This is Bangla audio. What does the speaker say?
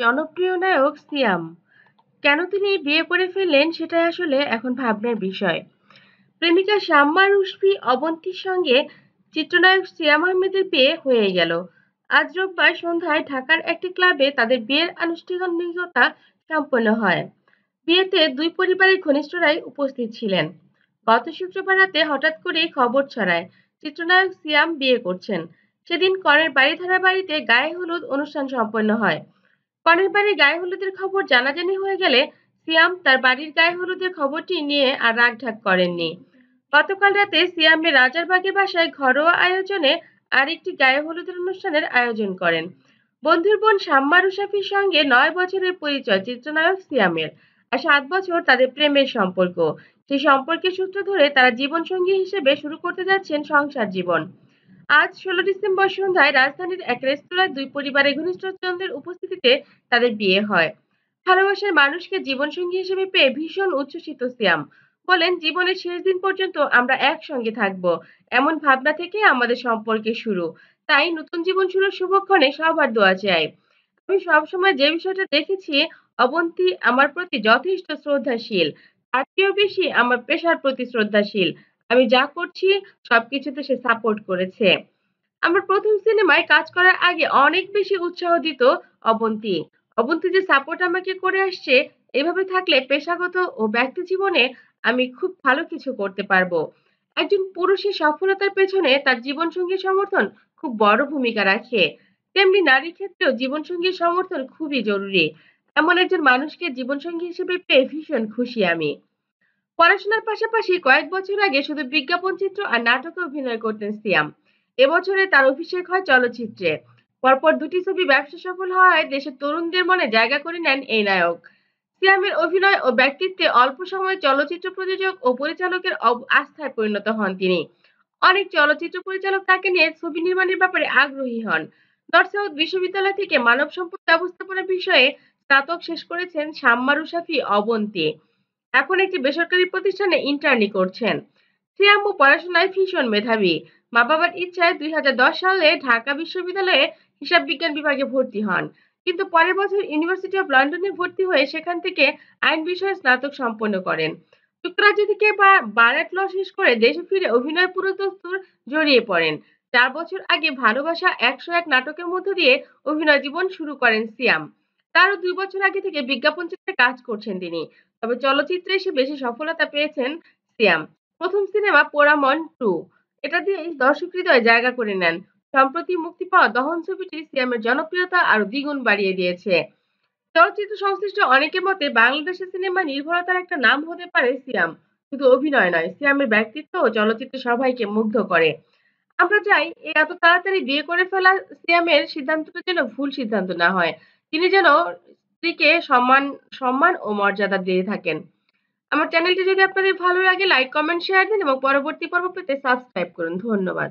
জনপ্রিয় নায়ক সিয়াম। কেন তিনি বিয়ে করে ফেললেন সেটাই আসলে এখন ভাবনার বিষয়। প্রেমিকা শাম্মা রুশফি, অবন্তীর সঙ্গে চিত্রনায়ক সিয়াম আহমেদের বিয়ে হয়ে গেল। আজ রোববার সন্ধ্যায় ঢাকার একটি ক্লাবে তাদের বিয়ের আনুষ্ঠানিকতা সম্পন্ন হয়। বিয়েতে দুই পরিবারের ঘনিষ্ঠরাই উপস্থিত ছিলেন। গত শুক্রবার রাতে হঠাৎ করেই খবর ছড়ায়। চিত্রনায়ক সিয়াম বিয়ে করছেন। সেদিন কনের বাড়িধারা বাড়িতে গায়ে হলুদ অনুষ্ঠান সম্পন্ন হয়। কনের বাড়ির গায়ে হলুদের খবর জানাজানি হয়ে গেলে সিয়াম তার বাড়ির গায়ে হলুদের খবরটি নিয়ে আর রাগঢাক করেননি। গতকাল রাতে সিয়ামের রাজারবাগের বাসায় ঘরোয়া আয়োজনে আরেকটি গায়ে হলুদের অনুষ্ঠানের আয়োজন করেন। বন্ধুর বোন শাম্মা রুশাফির সঙ্গে নয় বছরের পরিচয় চিত্রনায়ক সিয়ামের। আর সাত বছর তাদের প্রেমের সম্পর্ক। সেই সম্পর্কের সূত্র ধরে তারা জীবনসঙ্গী হিসেবে শুরু করতে যাচ্ছেন সংসার জীবন। আজ ষোলো ডিসেম্বর সন্ধ্যায় রাজধানীর এক রেস্তোরাঁয় দুই পরিবারের ঘনিষ্ঠজনদের উপস্থিতিতে তাদের বিয়ে হয়। ভালোবাসার মানুষকে জীবনসঙ্গী হিসেবে পেয়ে ভীষণ উচ্ছ্বসিত সিয়াম। বলেন, জীবনের শেষ দিন পর্যন্ত আমরা একসঙ্গে থাকব। এমন ভাবনা থেকে আমাদের সম্পর্কে শুরু। তাই নতুন জীবন শুরুর শুভক্ষণে সবার দোয়া চাই। আমি সবসময় যে বিষয়টা দেখেছি অবন্তী আমার প্রতি যথেষ্ট শ্রদ্ধাশীল, তার চেয়েও বেশি আমার পেশার প্রতি শ্রদ্ধাশীল। আমি যা করছি, সবকিছুতে সে সাপোর্ট করেছে। আমার প্রথম সিনেমায় কাজ করার আগে অনেক বেশি উৎসাহ দিত অবন্তী। অবন্তী যে সাপোর্ট আমাকে করে আসছে, এভাবে থাকলে পেশাগত ও ব্যক্তি জীবনে আমি খুব ভালো কিছু করতে পারব। একজন পুরুষের সফলতার পেছনে তার জীবনসঙ্গীর সমর্থন খুব বড় ভূমিকা রাখে। তেমনি নারীর ক্ষেত্রেও জীবনসঙ্গীর সমর্থন খুবই জরুরি। এমন একজন মানুষকে জীবনসঙ্গী হিসেবে পেয়ে ভীষণ খুশি আমি। পড়াশোনার পাশাপাশি কয়েক বছর আগে শুধু বিজ্ঞাপন চিত্র আর নাটকে অভিনয় করতেন সিয়াম। এবছরে তার অভিষেক হয় চলচ্চিত্রে। পরপর দুটি ছবি ব্যবসা সফল হওয়ায় দেশের তরুণদের মনে জায়গা করে নেন এই নায়ক। সিয়ামের অভিনয় ও ব্যক্তিত্বে অল্প সময়ে চলচ্চিত্র প্রযোজক ও পরিচালকের আস্থায় পরিণত হন তিনি। অনেক চলচ্চিত্র পরিচালক তাকে নিয়ে ছবি নির্মাণের ব্যাপারে আগ্রহী হন। নর্থ সাউথ বিশ্ববিদ্যালয় থেকে মানব সম্পদ ব্যবস্থাপনা বিষয়ে স্নাতক শেষ করেছেন শাম্মা রুশাফি অবন্তী। এখন একটি বেসরকারি প্রতিষ্ঠানে ইন্টার্নি করছেন। শ্রিয়াম্মু পড়াশোনায় ভীষণ মেধাবী। মা বাবার ইচ্ছায় দুই সালে ঢাকা বিশ্ববিদ্যালয়ে হিসাব বিজ্ঞান বিভাগে ভর্তি হন। কিন্তু পরের বছর ইউনিভার্সিটি অফ লন্ডনে ভর্তি হয়ে সেখান থেকে আইন বিষয়ে স্নাতক সম্পন্ন করেন। যুক্তরাজ্য থেকে বারেট ল শেষ করে দেশে ফিরে অভিনয় পুরোদস্তুর জড়িয়ে পড়েন। চার বছর আগে ভালোবাসা একশো এক নাটকের মধ্য দিয়ে অভিনয় জীবন শুরু করেন সিয়াম। তারও দুই বছর আগে থেকে বিজ্ঞাপন চিত্রে কাজ করছেন তিনি। তবে চলচ্চিত্রে এসে বেশি সফলতা পেয়েছেন সিয়াম। প্রথম সিনেমা পোড়ামন টু। এটা দিয়ে দর্শক হৃদয়ে জায়গা করে নেন। সম্প্রতি মুক্তি পাওয়া দহন ছবিটি সিয়ামের জনপ্রিয়তা আরও দ্বিগুণ বাড়িয়ে দিয়েছে। চলচ্চিত্র সংশ্লিষ্ট অনেকের মতে বাংলাদেশের সিনেমা নির্ভরতার একটা নাম হতে পারে সিয়াম। শুধু অভিনয় নয়, সিয়ামের ব্যক্তিত্ব ও চলচ্চিত্র সবাইকে মুগ্ধ করে। আমরা চাই এত তাড়াতাড়ি বিয়ে করে ফেলা সিয়ামের সিদ্ধান্তটা যেন ভুল সিদ্ধান্ত না হয়। তিনি যেন স্ত্রীকে সম্মান সম্মান ও মর্যাদা দিয়ে থাকেন। আমার চ্যানেলটি যদি আপনাদের ভালো লাগে লাইক কমেন্ট শেয়ার দিন এবং পরবর্তী পর্ব পেতে সাবস্ক্রাইব করুন। ধন্যবাদ।